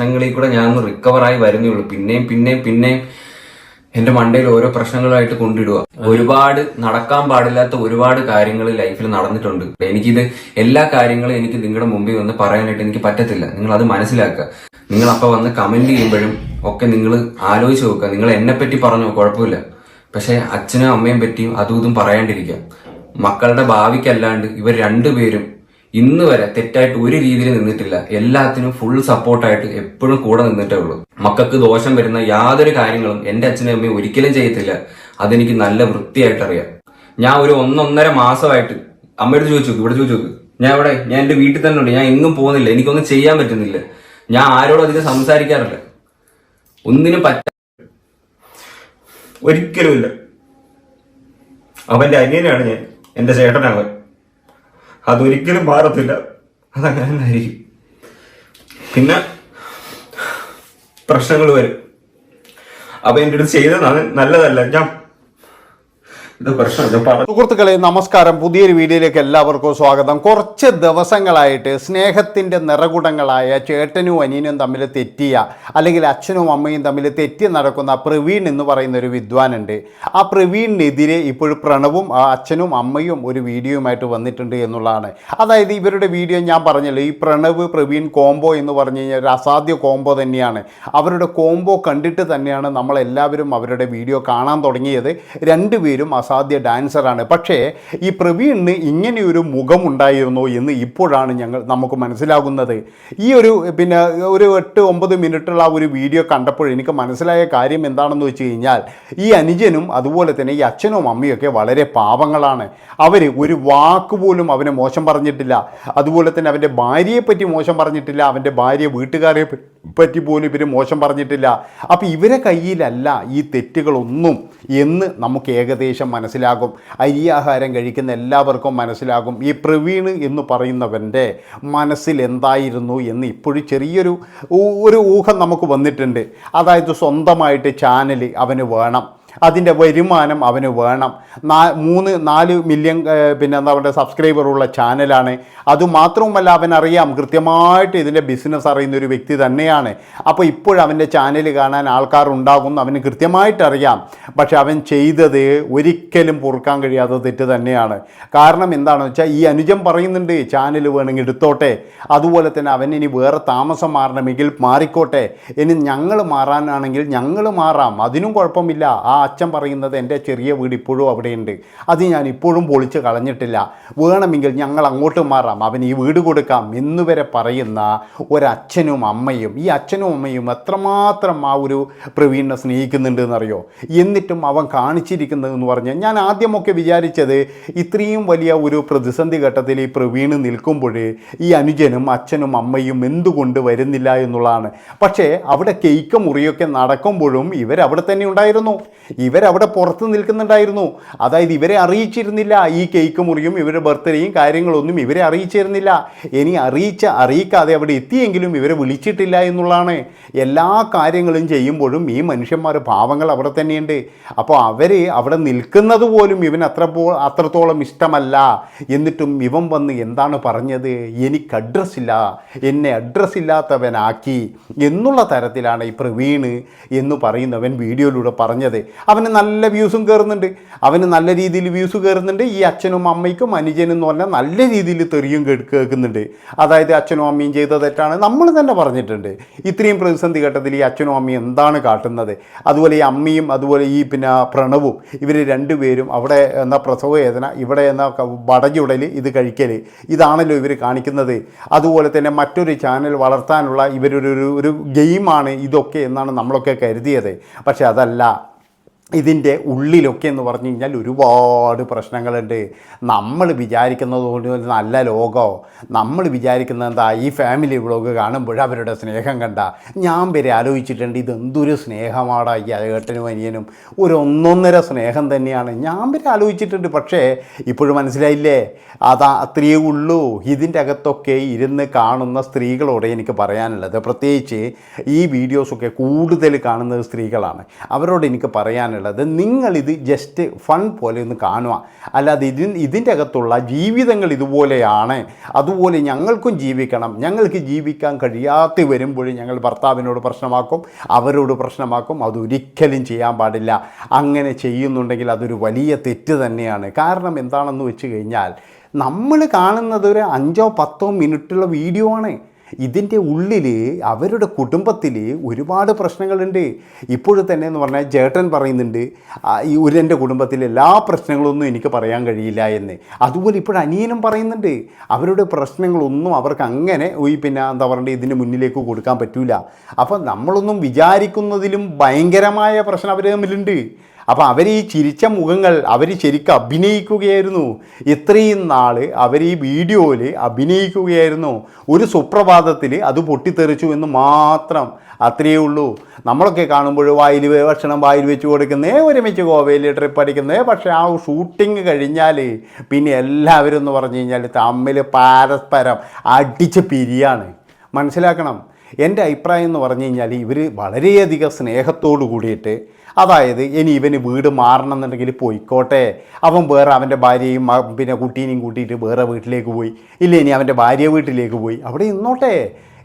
പ്രശ്നങ്ങളിൽ കൂടെ ഞാൻ ഒന്ന് റിക്കവറായി വരുന്നേ ഉള്ളൂ പിന്നെയും പിന്നെയും പിന്നെയും എന്റെ മണ്ടയിൽ ഓരോ പ്രശ്നങ്ങളായിട്ട് കൊണ്ടിടുക. ഒരുപാട് നടക്കാൻ പാടില്ലാത്ത ഒരുപാട് കാര്യങ്ങൾ ലൈഫിൽ നടന്നിട്ടുണ്ട്. എനിക്കിത് എല്ലാ കാര്യങ്ങളും എനിക്ക് നിങ്ങളുടെ മുമ്പിൽ വന്ന് പറയാനായിട്ട് എനിക്ക് പറ്റത്തില്ല. നിങ്ങൾ അത് മനസ്സിലാക്കുക. നിങ്ങൾ അപ്പൊ വന്ന് കമന്റ് ചെയ്യുമ്പോഴും ഒക്കെ നിങ്ങൾ ആലോചിച്ച് നോക്കുക. നിങ്ങൾ എന്നെ പറ്റി പറഞ്ഞോ? കുഴപ്പമില്ല. പക്ഷെ അച്ഛനും അമ്മയും പറ്റിയും അതും ഇതും പറയാണ്ടിരിക്കുക. മക്കളുടെ ഭാവിക്കല്ലാണ്ട് ഇവർ രണ്ടുപേരും ഇന്ന് വരെ തെറ്റായിട്ട് ഒരു രീതിയിൽ നിന്നിട്ടില്ല. എല്ലാത്തിനും ഫുൾ സപ്പോർട്ടായിട്ട് എപ്പോഴും കൂടെ നിന്നിട്ടേ ഉള്ളൂ. മക്കൾക്ക് ദോഷം വരുന്ന യാതൊരു കാര്യങ്ങളും എന്റെ അച്ഛനും അമ്മയും ഒരിക്കലും ചെയ്യത്തില്ല. അതെനിക്ക് നല്ല വൃത്തിയായിട്ട് അറിയാം. ഞാൻ ഒരു ഒന്നൊന്നര മാസമായിട്ട് അമ്മയോട് ചോദിച്ചു ഇവിടെ ചോദിച്ചു ഞാൻ ഇവിടെ ഞാൻ എന്റെ വീട്ടിൽ തന്നെ ഉണ്ട്. ഞാൻ എങ്ങും പോകുന്നില്ല. എനിക്കൊന്നും ചെയ്യാൻ പറ്റുന്നില്ല. ഞാൻ ആരോടും അധികം സംസാരിക്കാറില്ല. ഒന്നിനും പറ്റ ഒരിക്കലുമില്ല അവന്റെ അനിയനാണ് ഞാൻ. എന്റെ ചേട്ടനവൻ അതൊരിക്കലും മാറത്തില്ല. അതങ്ങനെ തന്നെ ആയിരിക്കും പിന്നെ പ്രശ്നങ്ങൾ വരും. അപ്പൊ എന്റെ അടുത്ത് ചെയ്തതാണ് നല്ലതല്ല. ഞാൻ ഇത് പ്രശ്നം ഞാൻ പറഞ്ഞു സുഹൃത്തുക്കളെ നമസ്കാരം. പുതിയൊരു വീഡിയോയിലേക്ക് എല്ലാവർക്കും സ്വാഗതം. കുറച്ച് ദിവസങ്ങളായിട്ട് സ്നേഹത്തിന്റെ നിറകുടങ്ങളായ ചേട്ടനും അനിയനും തമ്മിൽ തെറ്റിയ അല്ലെങ്കിൽ അച്ഛനും അമ്മയും തമ്മിൽ തെറ്റി നടക്കുന്ന പ്രവീൺ എന്ന് പറയുന്ന ഒരു വിദ്വാനുണ്ട്. ആ പ്രവീണിനെതിരെ ഇപ്പോൾ പ്രണവും ആ അച്ഛനും അമ്മയും ഒരു വീഡിയോയുമായിട്ട് വന്നിട്ടുണ്ട് എന്നുള്ളതാണ്. അതായത് ഇവരുടെ വീഡിയോ ഞാൻ പറഞ്ഞല്ലോ ഈ പ്രണവ് പ്രവീൺ കോംബോ എന്ന് പറഞ്ഞു കഴിഞ്ഞാൽ ഒരു അസാധ്യ കോംബോ തന്നെയാണ്. അവരുടെ കോംബോ കണ്ടിട്ട് തന്നെയാണ് നമ്മളെല്ലാവരും അവരുടെ വീഡിയോ കാണാൻ തുടങ്ങിയത്. രണ്ടുപേരും അസാധ്യ ഡാൻസറാണ്. പക്ഷേ ഈ പ്രവീണിന് ഇങ്ങനെയൊരു മുഖമുണ്ടായിരുന്നു എന്ന് ഇപ്പോഴാണ് ഞങ്ങൾ നമുക്ക് മനസ്സിലാകുന്നത്. ഈ ഒരു പിന്നെ ഒരു എട്ട് ഒമ്പത് മിനിറ്റുള്ള ഒരു വീഡിയോ കണ്ടപ്പോൾ എനിക്ക് മനസ്സിലായ കാര്യം എന്താണെന്ന് വെച്ച് കഴിഞ്ഞാൽ ഈ അനുജനും അതുപോലെ തന്നെ ഈ അച്ഛനും അമ്മയൊക്കെ വളരെ പാവങ്ങളാണ്. അവർ ഒരു വാക്ക് പോലും അവനെ മോശം പറഞ്ഞിട്ടില്ല. അതുപോലെ തന്നെ അവന്റെ ഭാര്യയെപ്പറ്റി മോശം പറഞ്ഞിട്ടില്ല. അവന്റെ ഭാര്യ വീട്ടുകാരെ പറ്റി പോലും ഇവർ മോശം പറഞ്ഞിട്ടില്ല. അപ്പോൾ ഇവരെ കയ്യിലല്ല ഈ തെറ്റുകളൊന്നും എന്ന് നമുക്ക് ഏകദേശം മനസ്സിലാകും. അരിയാഹാരം കഴിക്കുന്ന എല്ലാവർക്കും മനസ്സിലാകും. ഈ പ്രവീൺ എന്ന് പറയുന്നവന്റെ മനസ്സിൽ എന്തായിരുന്നു എന്ന് ഇപ്പോഴും ചെറിയൊരു ഒരു ഊഹം നമുക്ക് വന്നിട്ടുണ്ട്. അതായത് സ്വന്തമായിട്ട് ചാനൽ അവന് വേണം. അതിന്റെ വരുമാനം അവന് വേണം. നാ മൂന്ന് നാല് മില്യൺ പിന്നെ എന്താ പറയുക സബ്സ്ക്രൈബറുള്ള ചാനലാണ് അതുമാത്രവുമല്ല അവനറിയാം കൃത്യമായിട്ട് ഇതിന്റെ ബിസിനസ് അറിയുന്ന ഒരു വ്യക്തി തന്നെയാണ്. അപ്പോൾ ഇപ്പോഴവന്റെ ചാനൽ കാണാൻ ആൾക്കാരുണ്ടാകും അവന് കൃത്യമായിട്ട് അറിയാം. പക്ഷെ അവൻ ചെയ്തത് ഒരിക്കലും പൊറുക്കാൻ കഴിയാത്ത തെറ്റ് തന്നെയാണ്. കാരണം എന്താണെന്ന് വെച്ചാൽ ഈ അനുജം പറയുന്നുണ്ട് ചാനൽ വേണമെങ്കിൽ എടുത്തോട്ടെ. അതുപോലെ തന്നെ അവൻ ഇനി വേറെ താമസം മാറണമെങ്കിൽ മാറിക്കോട്ടെ. ഇനി ഞങ്ങൾ മാറാനാണെങ്കിൽ ഞങ്ങൾ മാറാം. അതിനും കുഴപ്പമില്ല. ആ അച്ഛൻ പറയുന്നത് എന്റെ ചെറിയ വീട് ഇപ്പോഴും അവിടെയുണ്ട്. അത് ഞാൻ ഇപ്പോഴും പൊളിച്ച് കളഞ്ഞിട്ടില്ല. വേണമെങ്കിൽ ഞങ്ങൾ അങ്ങോട്ട് മാറാം. അവൻ ഈ വീട് കൊടുക്കാം എന്നുവരെ പറയുന്ന ഒരച്ഛനും അമ്മയും. ഈ അച്ഛനും അമ്മയും എത്രമാത്രം ആ ഒരു പ്രവീണിനെ സ്നേഹിക്കുന്നുണ്ട് എന്നറിയോ എന്നിട്ടും അവൻ കാണിച്ചിരിക്കുന്നതെന്ന് പറഞ്ഞാൽ ഞാൻ ആദ്യമൊക്കെ വിചാരിച്ചത് ഇത്രയും വലിയ ഒരു പ്രതിസന്ധി ഘട്ടത്തിൽ ഈ പ്രവീണ് നിൽക്കുമ്പോൾ ഈ അനുജനും അച്ഛനും അമ്മയും എന്തുകൊണ്ട് വരുന്നില്ല എന്നുള്ളതാണ്. പക്ഷേ അവിടെ കേക്ക് മുറിയൊക്കെ നടക്കുമ്പോഴും ഇവരവിടെ തന്നെ ഉണ്ടായിരുന്നു. ഇവരവിടെ പുറത്ത് നിൽക്കുന്നുണ്ടായിരുന്നു. അതായത് ഇവരെ അറിയിച്ചിരുന്നില്ല. ഈ കേക്ക് മുറിയും ഇവരുടെ ബർത്ത്ഡേയും കാര്യങ്ങളൊന്നും ഇവരെ അറിയിച്ചിരുന്നില്ല. ഇനി അറിയിച്ച അറിയിക്കാതെ അവിടെ എത്തിയെങ്കിലും ഇവരെ വിളിച്ചിട്ടില്ല എന്നുള്ളതാണ്. എല്ലാ കാര്യങ്ങളും ചെയ്യുമ്പോഴും ഈ മനുഷ്യന്മാർ പാവങ്ങൾ അവിടെ തന്നെയുണ്ട്. അപ്പോൾ അവർ അവിടെ നിൽക്കുന്നത് പോലും ഇവൻ അത്ര അത്രത്തോളം ഇഷ്ടമല്ല. എന്നിട്ടും ഇവൻ വന്ന് എന്താണ് പറഞ്ഞത്? എനിക്ക് അഡ്രസ്സ് ഇല്ല. എന്നെ അഡ്രസ് ഇല്ലാത്തവനാക്കി. എന്നുള്ള തരത്തിലാണ് ഈ പ്രവീണ് എന്ന് പറയുന്നവൻ വീഡിയോയിലൂടെ പറഞ്ഞത്. അവന് നല്ല വ്യൂസും കയറുന്നുണ്ട് അവന് നല്ല രീതിയിൽ വ്യൂസ് കയറുന്നുണ്ട് ഈ അച്ഛനും അമ്മയ്ക്കും അനുജനും എന്ന് പറഞ്ഞാൽ നല്ല രീതിയിൽ തെറിയും കേൾക്കുന്നുണ്ട്. അതായത് അച്ഛനും അമ്മയും ചെയ്ത തെറ്റാണ്. നമ്മൾ തന്നെ പറഞ്ഞിട്ടുണ്ട്. ഇത്രയും പ്രതിസന്ധി ഘട്ടത്തിൽ ഈ അച്ഛനും അമ്മയും എന്താണ് കാട്ടുന്നത്? അതുപോലെ ഈ അമ്മയും അതുപോലെ ഈ പിന്നെ പ്രണവും ഇവർ രണ്ടുപേരും അവിടെ എന്താ പ്രസവ വേദന ഇവിടെ എന്ന വടചുടൽ ഇത് കഴിക്കൽ ഇതാണല്ലോ ഇവർ കാണിക്കുന്നത്. അതുപോലെ തന്നെ മറ്റൊരു ചാനൽ വളർത്താനുള്ള ഇവരൊരു ഒരു ഗെയിമാണ് ഇതൊക്കെ എന്നാണ് നമ്മളൊക്കെ കരുതിയത്. പക്ഷേ അതല്ല. ഇതിന്റെ ഉള്ളിലൊക്കെ എന്ന് പറഞ്ഞു കഴിഞ്ഞാൽ ഒരുപാട് പ്രശ്നങ്ങളുണ്ട്. നമ്മൾ വിചാരിക്കുന്നത് ഒരു നല്ല ലോകമോ നമ്മൾ വിചാരിക്കുന്നത് എന്താ ഈ ഫാമിലി വ്ളോഗ് കാണുമ്പോൾ അവരുടെ സ്നേഹം കണ്ട. ഞാൻ വരെ ആലോചിച്ചിട്ടുണ്ട് ഇതെന്തൊരു സ്നേഹമാടാ ഈ ഏട്ടനും അനിയനും. ഒരു ഒന്നൊന്നര സ്നേഹം തന്നെയാണ്. ഞാൻ വരെ ആലോചിച്ചിട്ടുണ്ട് പക്ഷേ ഇപ്പോഴും മനസ്സിലായില്ലേ? അതാ അത്രയേ ഉള്ളൂ. ഇതിന്റെ അകത്തൊക്കെ ഇരുന്ന് കാണുന്ന സ്ത്രീകളോട് എനിക്ക് പറയാനുള്ളത്. പ്രത്യേകിച്ച് ഈ വീഡിയോസൊക്കെ കൂടുതൽ കാണുന്നത് സ്ത്രീകളാണ്. അവരോട് എനിക്ക് പറയാനുള്ളത് പറയാനുള്ളത് നിങ്ങളിത് ജസ്റ്റ് ഫൺ പോലെ ഒന്ന് കാണുക. അല്ലാതെ ഇതി ഇതിന്റെ അകത്തുള്ള ജീവിതങ്ങൾ ഇതുപോലെയാണ്. അതുപോലെ ഞങ്ങൾക്കും ജീവിക്കണം. ഞങ്ങൾക്ക് ജീവിക്കാൻ കഴിയാത്ത വരുമ്പോഴും ഞങ്ങൾ ഭർത്താവിനോട് പ്രശ്നമാക്കും അവരോട് പ്രശ്നമാക്കും. അതൊരിക്കലും ചെയ്യാൻ പാടില്ല. അങ്ങനെ ചെയ്യുന്നുണ്ടെങ്കിൽ അതൊരു വലിയ തെറ്റ് തന്നെയാണ്. കാരണം എന്താണെന്ന് വെച്ച് കഴിഞ്ഞാൽ നമ്മൾ കാണുന്നത് ഒരു അഞ്ചോ പത്തോ മിനിറ്റുള്ള വീഡിയോ ആണ്. ഇതിന്റെ ഉള്ളിൽ അവരുടെ കുടുംബത്തിൽ ഒരുപാട് പ്രശ്നങ്ങളുണ്ട്. ഇപ്പോഴും തന്നെ എന്ന് പറഞ്ഞാൽ ചേട്ടൻ പറയുന്നുണ്ട് ഈ ഒരു എന്റെ കുടുംബത്തിലെ എല്ലാ പ്രശ്നങ്ങളൊന്നും എനിക്ക് പറയാൻ കഴിയില്ല എന്ന്. അതുപോലെ ഇപ്പോഴും അനിയനും പറയുന്നുണ്ട് അവരുടെ പ്രശ്നങ്ങളൊന്നും അവർക്ക് അങ്ങനെ ഈ പിന്നെ എന്താ പറയുക ഇതിന് മുന്നിലേക്ക് കൊടുക്കാൻ പറ്റൂല. അപ്പം നമ്മളൊന്നും വിചാരിക്കുന്നതിലും ഭയങ്കരമായ പ്രശ്നം അവർ തമ്മിലുണ്ട്. അപ്പോൾ അവർ ഈ ചിരിച്ച മുഖങ്ങൾ അവർ ശരിക്കും അഭിനയിക്കുകയായിരുന്നു. ഇത്രയും നാൾ അവർ ഈ വീഡിയോയിൽ അഭിനയിക്കുകയായിരുന്നു. ഒരു സുപ്രഭാതത്തിൽ അത് പൊട്ടിത്തെറിച്ചു എന്ന് മാത്രം അത്രയേ ഉള്ളൂ. നമ്മളൊക്കെ കാണുമ്പോൾ വായിൽ ഭക്ഷണം വായിൽ വെച്ച് കൊടുക്കുന്നേ ഒരുമിച്ച് ഗോവയിൽ ട്രിപ്പ് അടിക്കുന്നേ. പക്ഷേ ആ ഷൂട്ടിങ് കഴിഞ്ഞാൽ പിന്നെ എല്ലാവരും എന്ന് പറഞ്ഞു കഴിഞ്ഞാൽ തമ്മിൽ പരസ്പരം അടിച്ച് പിരിയാണ്. മനസ്സിലാക്കണം? എന്റെ അഭിപ്രായം എന്ന് പറഞ്ഞു കഴിഞ്ഞാൽ ഇവർ വളരെയധികം സ്നേഹത്തോടു കൂടിയിട്ട് അതായത് ഇനി ഇവന് വീട് മാറണം എന്നുണ്ടെങ്കിൽ പോയിക്കോട്ടെ. അവൻ വേറെ അവന്റെ ഭാര്യയും പിന്നെ കുട്ടീനെയും കൂട്ടിയിട്ട് വേറെ വീട്ടിലേക്ക് പോയി. ഇല്ല ഇനി അവന്റെ ഭാര്യ വീട്ടിലേക്ക് പോയി. അവിടെ ഇന്നോട്ടെ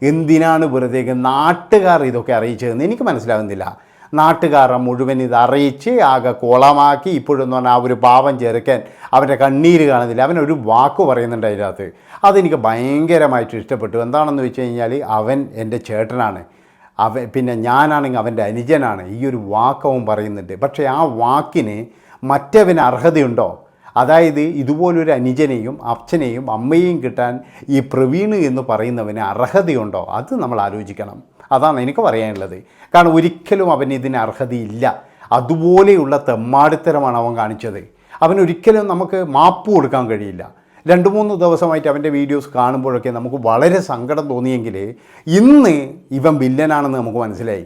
എന്തിനാണ് വെറുതെ നാട്ടുകാർ ഇതൊക്കെ അറിയിച്ചതെന്ന് എനിക്ക് മനസ്സിലാകുന്നില്ല നാട്ടുകാരെ മുഴുവൻ ഇത് അറിയിച്ച് ആകെ കോളമാക്കി ഇപ്പോഴെന്ന് പറഞ്ഞാൽ ആ ഒരു പാവം ചെറുക്കൻ അവന്റെ കണ്ണീര് കാണുന്നില്ല. അവനൊരു വാക്ക് പറയുന്നുണ്ട് അതിനകത്ത്. അതെനിക്ക് ഭയങ്കരമായിട്ട് ഇഷ്ടപ്പെട്ടു. എന്താണെന്ന് വെച്ച് കഴിഞ്ഞാൽ അവൻ എന്റെ ചേട്ടനാണ്. അവൻ പിന്നെ ഞാനാണെങ്കിൽ അവന്റെ അനുജനാണ്. ഈ ഒരു വാക്കവും പറയുന്നുണ്ട്. പക്ഷേ ആ വാക്കിന് മറ്റവന് അർഹതയുണ്ടോ? അതായത് ഇതുപോലൊരു അനുജനെയും അച്ഛനെയും അമ്മയെയും കിട്ടാൻ ഈ പ്രവീണ് എന്ന് പറയുന്നവന് അർഹതയുണ്ടോ? അത് നമ്മൾ ആലോചിക്കണം. അതാണ് എനിക്ക് പറയാനുള്ളത്. കാരണം ഒരിക്കലും അവന് ഇതിന് അർഹതയില്ല. അതുപോലെയുള്ള തെമ്മാടിത്തരമാണ് അവൻ കാണിച്ചത്. അവനൊരിക്കലും നമുക്ക് മാപ്പ് കൊടുക്കാൻ കഴിയില്ല. രണ്ട് മൂന്ന് ദിവസമായിട്ട് അവന്റെ വീഡിയോസ് കാണുമ്പോഴൊക്കെ നമുക്ക് വളരെ സങ്കടം തോന്നിയെങ്കിൽ ഇന്ന് ഇവൻ വില്ലനാണെന്ന് നമുക്ക് മനസ്സിലായി.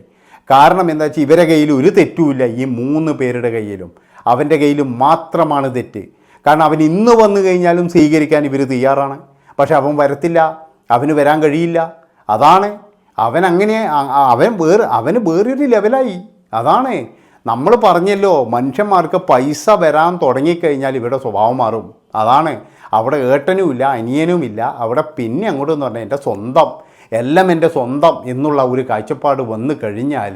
കാരണം എന്താ വെച്ചാൽ ഇവരെ കയ്യിൽ ഒരു തെറ്റുമില്ല ഈ മൂന്ന് പേരുടെ കയ്യിലും. അവന്റെ കയ്യിൽ മാത്രമാണ് തെറ്റ്. കാരണം അവൻ ഇന്ന് വന്നു കഴിഞ്ഞാലും സ്വീകരിക്കാൻ ഇവർ തയ്യാറാണ്. പക്ഷെ അവൻ വരത്തില്ല. അവന് വരാൻ കഴിയില്ല. അതാണ് അവൻ അങ്ങനെ അവൻ വേറെ അവന് വേറൊരു ലെവലായി അതാണ്. നമ്മൾ പറഞ്ഞല്ലോ മനുഷ്യന്മാർക്ക് പൈസ വരാൻ തുടങ്ങിക്കഴിഞ്ഞാൽ ഇവരുടെ സ്വഭാവം മാറും. അതാണ്. അവിടെ ഏട്ടനുമില്ല അനിയനുമില്ല. അവിടെ പിന്നെ അങ്ങോട്ടെന്ന് പറഞ്ഞാൽ എന്റെ സ്വന്തം എല്ലാം എന്റെ സ്വന്തം എന്നുള്ള ഒരു കാഴ്ചപ്പാട് വന്നു കഴിഞ്ഞാൽ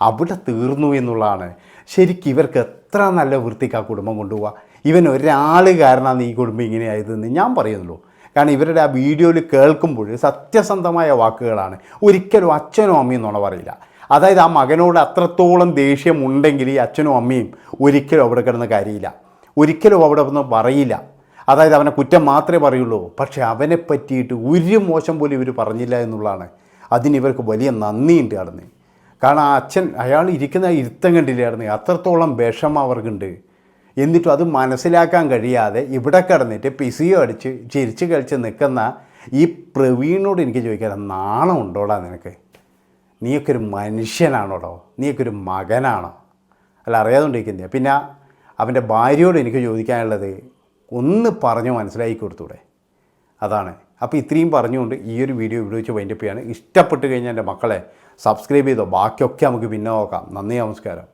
അവിടെ തീർന്നു എന്നുള്ളതാണ്. ശരിക്കും ഇവർക്ക് എത്ര നല്ല വൃത്തിക്ക് ആ കുടുംബം കൊണ്ടുപോവുക ഇവൻ ഒരാൾ കാരണമാണ് ഈ കുടുംബം ഇങ്ങനെ ആയതെന്ന് ഞാൻ പറയുന്നുള്ളൂ. കാരണം ഇവരുടെ ആ വീഡിയോയിൽ കേൾക്കുമ്പോൾ സത്യസന്ധമായ വാക്കുകളാണ്. ഒരിക്കലും അച്ഛനും അമ്മയും എന്നുള്ള പറയില്ല. അതായത് ആ മകനോട് അത്രത്തോളം ദേഷ്യം ഉണ്ടെങ്കിൽ ഈ അച്ഛനും അമ്മയും ഒരിക്കലും അവിടെ കിടന്ന് കാര്യമില്ല ഒരിക്കലും അവിടെ ഒന്ന് പറയില്ല. അതായത് അവനെ കുറ്റം മാത്രമേ പറയുള്ളൂ. പക്ഷേ അവനെ പറ്റിയിട്ട് ഒരു മോശം പോലും ഇവർ പറഞ്ഞില്ല എന്നുള്ളതാണ്. അതിന് ഇവർക്ക് വലിയ നന്ദിയുണ്ട് കടന്ന് കാരണം ആ അച്ഛൻ അയാൾ ഇരിക്കുന്ന ഇരുത്തം കണ്ടില്ലായിരുന്നു അത്രത്തോളം വിഷമം അവർക്കുണ്ട്. എന്നിട്ടും അത് മനസ്സിലാക്കാൻ കഴിയാതെ ഇവിടെ കിടന്നിട്ട് പിസിയോ അടിച്ച് ചിരിച്ച് കളിച്ച് നിൽക്കുന്ന ഈ പ്രവീണിനോട് എനിക്ക് ചോദിക്കാൻ നാണം ഉണ്ടോടാ നിനക്ക്? നീയൊക്കെ ഒരു മനുഷ്യനാണോടോ? നീയൊക്കെ ഒരു മകനാണോ? അല്ല അറിയാതുകൊണ്ടിരിക്കുന്നില്ല? പിന്നെ അവന്റെ ഭാര്യയോട് എനിക്ക് ചോദിക്കാനുള്ളത് ഒന്ന് പറഞ്ഞു മനസ്സിലാക്കി കൊടുത്തൂടെ? അതാണ്. അപ്പോൾ ഇത്രയും പറഞ്ഞുകൊണ്ട് ഈ ഒരു വീഡിയോ ഇവിടെ വെച്ച് വൈൻഡപ്പ് ചെയ്യാണ്. ഇഷ്ടപ്പെട്ട് കഴിഞ്ഞാൽ എന്റെ മക്കളെ സബ്സ്ക്രൈബ് ചെയ്തോ? ബാക്കിയൊക്കെ നമുക്ക് പിന്നെ നോക്കാം. നന്ദി നമസ്കാരം.